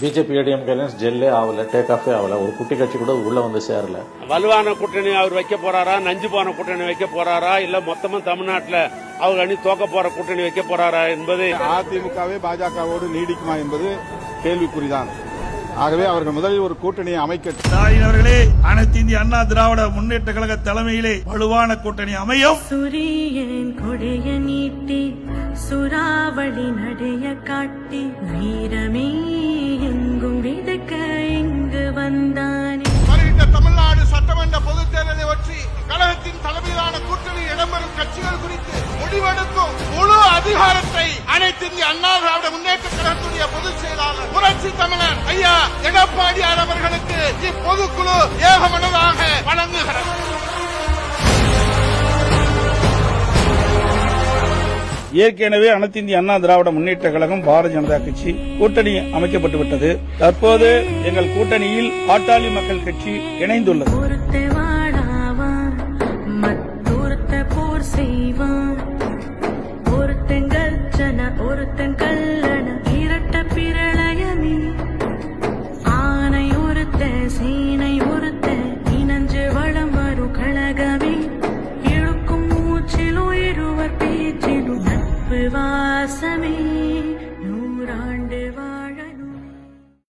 BJP ADMK alliance ஜெல்லே ஆகல take ஆஃபே ஆகல. ஒரு குட்டி கட்சி கூட உள்ள வந்து சேரல. வலுவான கூட்டணி அவர் வைக்க போறாரா? நஞ்சு போன கூட்டணி வைக்க போறாரா? இல்ல மொத்தமா தமிழ்நாட்டுல அவர் அணி தோக்க போற கூட்டணி வைக்க போறாரா என்பது அதிமுகவே பாஜகவோடு நீடிக்குமா என்பது கேள்விக்குறிதான். ஆகவே அவர்கள் முதலில் ஒரு கூட்டணியை அமைக்க ஸ்டாலின் அவர்களே அனைத்து இந்திய அண்ணா திராவிட முன்னேற்ற கழக தலைமையிலே வலுவான கூட்டணி அமையும். சூரியன் கொடைய நீட்டி சுறாவளி நடைய காட்டி வீரமே எங்கும் விதக்க இங்கு வந்தானே. வருகின்ற தமிழ்நாடு சட்டமன்ற பொதுத் தேர்தலை ஒற்றி கழகத்தின் தலைமையிலான கூட்டணி இடம்பெறும் கட்சிகள் குறித்து முடிவெடுக்கும் முழு அதிகாரத்தை அனைத்து இந்திய அண்ணா திராவிட முன்னேற்ற கழகத்துடைய பொதுச் செயலாளர் புரட்சி தமிழர் ஐயா எடப்பாடியார் அவர்களுக்கு இப்பொதுக்குழு ஏகமனதாக வழங்குகிறது. ஏற்கனவே அனைத்து இந்திய அண்ணா திராவிட முன்னேற்ற கழகம் பாரதிய ஜனதா கட்சி கூட்டணி அமைக்கப்பட்டு விட்டது. தற்போது எங்கள் கூட்டணியில் பாட்டாளி மக்கள் கட்சி இணைந்துள்ளது. ஒருத்த வாடாவான் மற்றொருத்த போர் செய்வான். ஒருத்தன் கர்ஜன ஒருத்தன் இரட்ட பிரளயமே. ஆனை ஒருத்த சீனை ஒருத்த இனஞ்சு வளம் வரும் கழகமே. वासमे नूरा